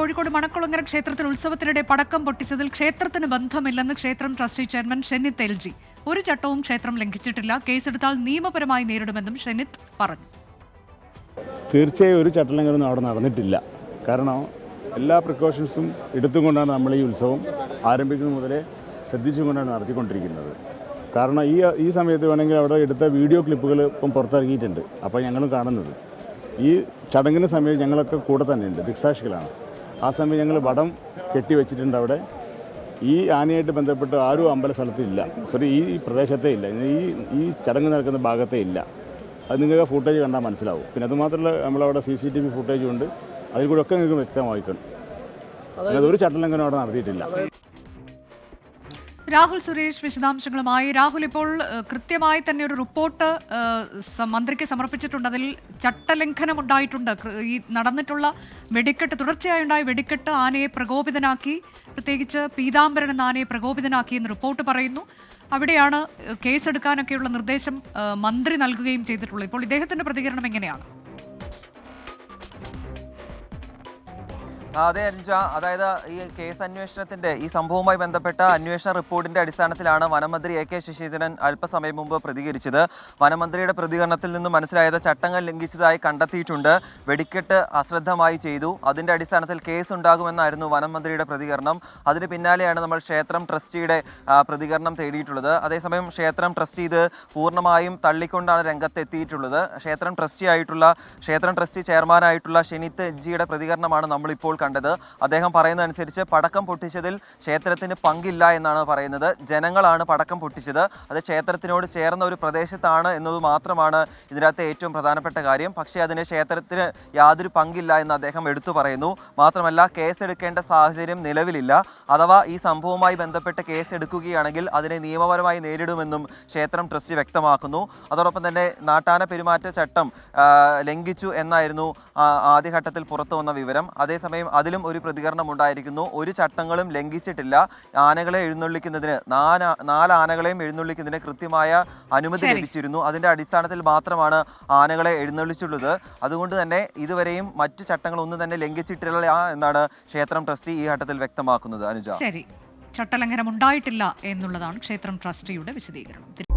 കോഴിക്കോട് മണക്കുളങ്ങര ക്ഷേത്രത്തിൽ ഉത്സവത്തിനിടെ പടക്കം പൊട്ടിച്ചതിൽ ക്ഷേത്രത്തിന് ബന്ധമില്ലെന്ന് ക്ഷേത്രം trustee chairman Shennith L G ഒരു ചട്ടവും ക്ഷേത്രം ലംഘിച്ചിട്ടില്ല. കേസെടുത്താൽ നിയമപരമായി നേരിടുമെന്നും ഷെന്നിത്ത് പറഞ്ഞു. തീർച്ചയായും ഒരു ചട്ടലംഘനം അവിടെ നടന്നിട്ടില്ല. കാരണം എല്ലാ പ്രിക്കോഷൻസും എടുത്തുകൊണ്ടാണ് നമ്മൾ ഈ ഉത്സവം ആരംഭിക്കുന്നത് മുതലേ ശ്രദ്ധിച്ചുകൊണ്ടാണ് നടത്തിക്കൊണ്ടിരിക്കുന്നത്. കാരണം ഈ ഈ സമയത്ത് വേണമെങ്കിൽ അവിടെ എടുത്ത വീഡിയോ ക്ലിപ്പുകൾ ഇപ്പം പുറത്തിറങ്ങിയിട്ടുണ്ട്. അപ്പോൾ ഞങ്ങളും കാണുന്നത്. ഈ ചടങ്ങിന് സമയം ഞങ്ങളൊക്കെ കൂടെ തന്നെയുണ്ട്. ദിക്സാക്ഷികളാണ് ആ സമയം ഞങ്ങൾ വടം കെട്ടി വെച്ചിട്ടുണ്ട് അവിടെ. ഈ ആനയായിട്ട് ബന്ധപ്പെട്ട് ആരും അമ്പല സ്ഥലത്ത് ഇല്ല സോറി ഈ പ്രദേശത്തെ ഇല്ല. ഈ ഈ ചടങ്ങ് നടക്കുന്ന ഭാഗത്തെ ഇല്ല. അത് നിങ്ങൾക്ക് ഫുട്ടേജ് കണ്ടാൽ മനസ്സിലാവും. പിന്നെ അതുമാത്രമല്ല നമ്മളവിടെ സി സി ടി വി ഫുട്ടേജും ഉണ്ട്. അതിൽ കൂടെ ഒക്കെ നിങ്ങൾക്ക് വ്യക്തമായിട്ടുണ്ട്. അതൊരു ചട്ടലംഘനം അവിടെ നടത്തിയിട്ടില്ല. രാഹുൽ സുരേഷ് വിശദാംശങ്ങളുമായി. രാഹുൽ ഇപ്പോൾ കൃത്യമായി തന്നെ ഒരു റിപ്പോർട്ട് മന്ത്രിക്ക് സമർപ്പിച്ചിട്ടുണ്ട്. അതിൽ ചട്ടലംഘനം ഉണ്ടായിട്ടുണ്ട് ഈ നടന്നിട്ടുള്ള വെടിക്കെട്ട് തുടർച്ചയായി ഉണ്ടായ വെടിക്കെട്ട് ആനയെ പ്രകോപിതനാക്കി. പ്രത്യേകിച്ച് പീതാംബരൻ എന്ന ആനയെ പ്രകോപിതനാക്കി എന്ന് റിപ്പോർട്ട് പറയുന്നു. അവിടെയാണ് കേസെടുക്കാനൊക്കെയുള്ള നിർദ്ദേശം മന്ത്രി നൽകുകയും ചെയ്തിട്ടുള്ളത്. ഇപ്പോൾ ഇദ്ദേഹത്തിന്റെ പ്രതികരണം എങ്ങനെയാണ്? അതെ അനുജ. അതായത് ഈ കേസ് അന്വേഷണത്തിന്റെ ഈ സംഭവവുമായി ബന്ധപ്പെട്ട അന്വേഷണ റിപ്പോർട്ടിന്റെ അടിസ്ഥാനത്തിലാണ് വനമന്ത്രി എ കെ ശശീന്ദ്രൻ അല്പസമയം മുമ്പ് പ്രതികരിച്ചത്. വനമന്ത്രിയുടെ പ്രതികരണത്തിൽ നിന്ന് മനസ്സിലായത് ചട്ടങ്ങൾ ലംഘിച്ചതായി കണ്ടെത്തിയിട്ടുണ്ട്. വെടിക്കെട്ട് അശ്രദ്ധമായി ചെയ്തു. അതിന്റെ അടിസ്ഥാനത്തിൽ കേസ് ഉണ്ടാകുമെന്നായിരുന്നു വനമന്ത്രിയുടെ പ്രതികരണം. അതിന് പിന്നാലെയാണ് നമ്മൾ ക്ഷേത്രം ട്രസ്റ്റിയുടെ പ്രതികരണം തേടിയിട്ടുള്ളത്. അതേസമയം ക്ഷേത്രം ട്രസ്റ്റി ഇത് പൂർണമായും തള്ളിക്കൊണ്ടാണ് രംഗത്തെത്തിയിട്ടുള്ളത്. ക്ഷേത്രം ട്രസ്റ്റി ആയിട്ടുള്ള ക്ഷേത്രം ട്രസ്റ്റി ചെയർമാനായിട്ടുള്ള ഷെനിത്ത് ജിയുടെ പ്രതികരണമാണ് നമ്മളിപ്പോൾ കണ്ടത്. അദ്ദേഹം പറയുന്നതനുസരിച്ച് പടക്കം പൊട്ടിച്ചതിൽ ക്ഷേത്രത്തിന് പങ്കില്ല എന്നാണ് പറയുന്നത്. ജനങ്ങളാണ് പടക്കം പൊട്ടിച്ചത്. അത് ക്ഷേത്രത്തിനോട് ചേർന്ന ഒരു പ്രദേശത്താണ് എന്നത് മാത്രമാണ് ഇതിനകത്തെ ഏറ്റവും പ്രധാനപ്പെട്ട കാര്യം. പക്ഷേ അതിന് ക്ഷേത്രത്തിന് യാതൊരു പങ്കില്ല എന്ന് അദ്ദേഹം എടുത്തു പറയുന്നു. മാത്രമല്ല കേസെടുക്കേണ്ട സാഹചര്യം നിലവിലില്ല. അഥവാ ഈ സംഭവവുമായി ബന്ധപ്പെട്ട് കേസെടുക്കുകയാണെങ്കിൽ അതിനെ നിയമപരമായി നേരിടുമെന്നും ക്ഷേത്രം ട്രസ്റ്റ് വ്യക്തമാക്കുന്നു. അതോടൊപ്പം തന്നെ നാട്ടാന പെരുമാറ്റ ചട്ടം ലംഘിച്ചു എന്നായിരുന്നു ആദ്യഘട്ടത്തിൽ പുറത്തു വന്ന വിവരം. അതേസമയം അതിലും ഒരു പ്രതികരണം ഉണ്ടായിരിക്കുന്നു. ഒരു ചട്ടങ്ങളും ലംഘിച്ചിട്ടില്ല. ആനകളെ എഴുന്നള്ളിക്കുന്നതിന് നാല് നാല് ആനകളെയും എഴുന്നള്ളിക്കുന്നതിന് കൃത്യമായ അനുമതി ലഭിച്ചിരുന്നു. അതിന്റെ അടിസ്ഥാനത്തിൽ മാത്രമാണ് ആനകളെ എഴുന്നള്ളിച്ചുള്ളത്. അതുകൊണ്ട് തന്നെ ഇതുവരെയും മറ്റു ചട്ടങ്ങളൊന്നും തന്നെ ലംഘിച്ചിട്ടില്ല എന്നാണ് ക്ഷേത്രം ട്രസ്റ്റി ഈ ഘട്ടത്തിൽ വ്യക്തമാക്കുന്നത് അനുജ. ശരി. ചട്ടലംഘനം ഉണ്ടായിട്ടില്ല എന്നുള്ളതാണ് ക്ഷേത്രം ട്രസ്റ്റിയുടെ വിശദീകരണം.